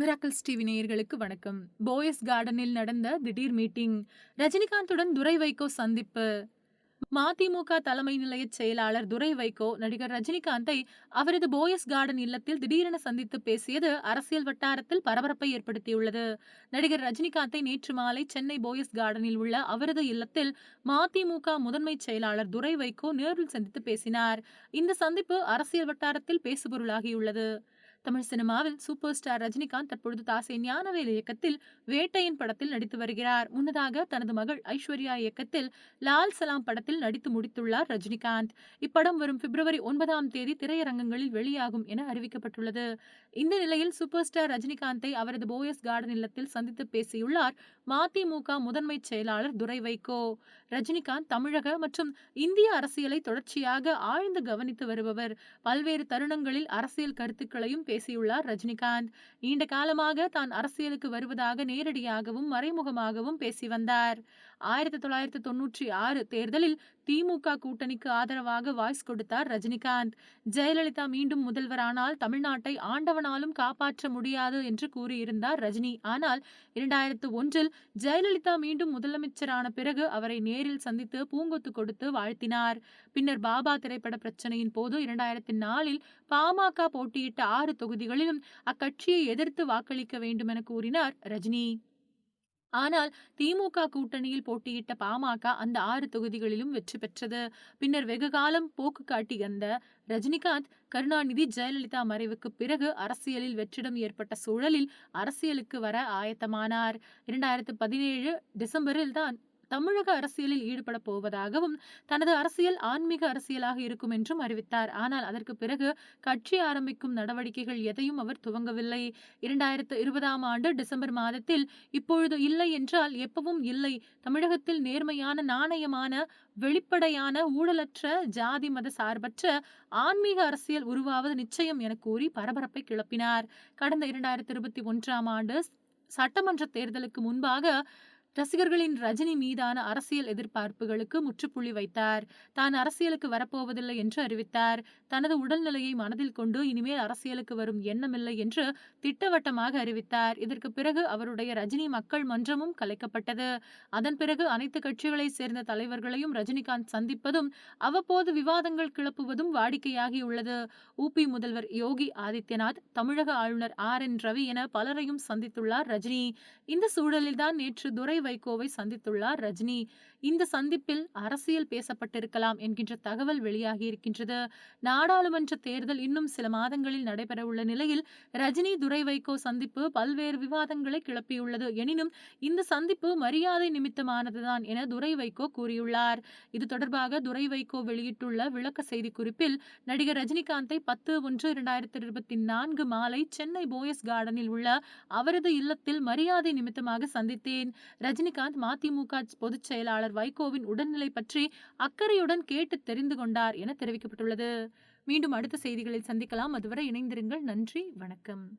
Miracles TV நேயர்களுக்கு வணக்கம். போயஸ் கார்டனில் நடந்த திடீர் மீட்டிங் ரஜினிகாந்துடன் துரை வைகோ சந்திப்பு. மதிமுக தலைமை நிலைய செயலாளர் துரை வைகோ நடிகர் ரஜினிகாந்தை அவரது போயஸ் கார்டன் இல்லத்தில் திடீரென சந்தித்து பேசியது அரசியல் வட்டாரத்தில் பரபரப்பை ஏற்படுத்தியுள்ளது. நடிகர் ரஜினிகாந்தை நேற்று மாலை சென்னை போயஸ் கார்டனில் உள்ள அவரது இல்லத்தில் மதிமுக முதன்மை செயலாளர் துரை வைகோ நேரில் சந்தித்து பேசினார். இந்த சந்திப்பு அரசியல் வட்டாரத்தில் பேசுபொருளாகியுள்ளது. தமிழ் சினிமாவில் சூப்பர் ஸ்டார் ரஜினிகாந்த் தற்பொழுது தாசை ஞானவேல் இயக்கத்தில் வேட்டையின் படத்தில் நடித்து வருகிறார். முன்னதாக தனது மகள் ஐஸ்வர்யா இயக்கத்தில் லால் சலாம் படத்தில் நடித்து முடித்துள்ளார் ரஜினிகாந்த். இப்படம் வரும் பிப்ரவரி ஒன்பதாம் தேதி திரையரங்கங்களில் வெளியாகும் என அறிவிக்கப்பட்டுள்ளது. இந்த நிலையில் சூப்பர் ஸ்டார் ரஜினிகாந்தை அவரது போயஸ் கார்டன் இல்லத்தில் சந்தித்து பேசியுள்ளார் மதிமுக முதன்மை செயலாளர் துரை வைகோ. ரஜினிகாந்த் தமிழக மற்றும் இந்திய அரசியலை தொடர்ச்சியாக ஆழ்ந்து கவனித்து வருபவர். பல்வேறு தருணங்களில் அரசியல் கருத்துக்களையும் பேசியுள்ளார் ரஜினிகாந்த். நீண்ட காலமாக தான் அரசியலுக்கு வருவதாக நேரடியாகவும் மறைமுகமாகவும் பேசி வந்தார். ஆயிரத்தி தொள்ளாயிரத்தி தொன்னூற்றி ஆறு தேர்தலில் திமுக கூட்டணிக்கு ஆதரவாக வாய்ஸ் கொடுத்தார் ரஜினிகாந்த். ஜெயலலிதா மீண்டும் முதல்வரானால் தமிழ்நாட்டை ஆண்டவனாலும் காப்பாற்ற முடியாது என்று கூறியிருந்தார் ரஜினி. ஆனால் இரண்டாயிரத்து ஒன்றில் ஜெயலலிதா மீண்டும் முதலமைச்சரான பிறகு அவரை நேரில் சந்தித்து பூங்கொத்து கொடுத்து வாழ்த்தினார். பின்னர் பாபா திரைப்பட பிரச்சனையின் போது இரண்டாயிரத்தி நாலில் பாமக போட்டியிட்ட ஆறு தொகுதிகளிலும் அக்கட்சியை எதிர்த்து வாக்களிக்க வேண்டும் என கூறினார் ரஜினி. ஆனால் திமுக கூட்டணியில் போட்டியிட்ட பாமக அந்த ஆறு தொகுதிகளிலும் வெற்றி பெற்றது. பின்னர் வெகு காலம் போக்கு காட்டி வந்த ரஜினிகாந்த் கருணாநிதி ஜெயலலிதா மறைவுக்கு பிறகு அரசியலில் வெற்றிடம் ஏற்பட்ட சூழலில் அரசியலுக்கு வர ஆயத்தமானார். இரண்டாயிரத்து பதினேழு டிசம்பரில் தான் தமிழக அரசியலில் ஈடுபட போவதாகவும் தனது அரசியல் ஆன்மீக அரசியலாக இருக்கும் என்றும் அறிவித்தார். ஆனால் அதற்கு பிறகு கட்சி ஆரம்பிக்கும் நடவடிக்கைகள் எதையும் அவர் துவங்கவில்லை. இரண்டாயிரத்து இருபதாம் ஆண்டு டிசம்பர் மாதத்தில் இப்பொழுது இல்லை என்றால் எப்பவும் இல்லை. தமிழகத்தில் நேர்மையான நாணயமான வெளிப்படையான ஊழலற்ற ஜாதி மத சார்பற்ற ஆன்மீக அரசியல் உருவாவது நிச்சயம் என கூறி பரபரப்பை கிளப்பினார். கடந்த இரண்டாயிரத்தி இருபத்தி ஒன்றாம் ஆண்டு சட்டமன்ற தேர்தலுக்கு முன்பாக ரசிகர்களின் ரஜினி மீதான அரசியல் எதிர்பார்ப்புகளுக்கு முற்றுப்புள்ளி வைத்தார். தான் அரசியலுக்கு வரப்போவதில்லை என்று அறிவித்தார். தனது உடல்நிலையை மனதில் கொண்டு இனிமேல் அரசியலுக்கு வரும் எண்ணமில்லை என்று திட்டவட்டமாக அறிவித்தார். இதற்கு பிறகு அவருடைய ரஜினி மக்கள் மன்றமும் கலைக்கப்பட்டது. அதன் பிறகு அனைத்து கட்சிகளை சேர்ந்த தலைவர்களையும் ரஜினிகாந்த் சந்திப்பதும் அவ்வப்போது விவாதங்கள் கிளப்புவதும் வாடிக்கையாகியுள்ளது. உபி முதல்வர் யோகி ஆதித்யநாத் தமிழக ஆளுநர் ஆர். என். ரவி என பலரையும் சந்தித்துள்ளார் ரஜினி. இந்த சூழலில்தான் நேற்று துரை வைகோவை சந்தித்துள்ளார் ரஜினி. இந்த சந்திப்பில் அரசியல் பேசப்பட்டிருக்கலாம் என்கின்ற தகவல் வெளியாகியிருக்கின்றது நாடாளுமன்ற தேர்தல் இன்னும் சில மாதங்களில் நடைபெறவுள்ள நிலையில் ரஜினி துரை வைகோ சந்திப்பு பல்வேறு விவாதங்களை கிளப்பியுள்ளது. எனினும் இந்த சந்திப்பு மரியாதை நிமித்தமானதுதான் என துரை வைகோ கூறியுள்ளார். இது தொடர்பாக துரை வைகோ வெளியிட்டுள்ள விளக்க செய்தி குறிப்பில் நடிகர் ரஜினிகாந்தை பத்து ஒன்று இரண்டாயிரத்தி இருபத்தி நான்கு மாலை சென்னை போயஸ் கார்டனில் உள்ள அவரது இல்லத்தில் மரியாதை நிமித்தமாக சந்தித்தேன். ரஜினிகாந்த் மதிமுக பொதுச் செயலாளர் வைகோவின் உடல்நிலை பற்றி அக்கறையுடன் கேட்டு தெரிந்து கொண்டார் என தெரிவிக்கப்பட்டுள்ளது. மீண்டும் அடுத்த செய்திகளில் சந்திக்கலாம். அதுவரை இணைந்திருங்கள். நன்றி. வணக்கம்.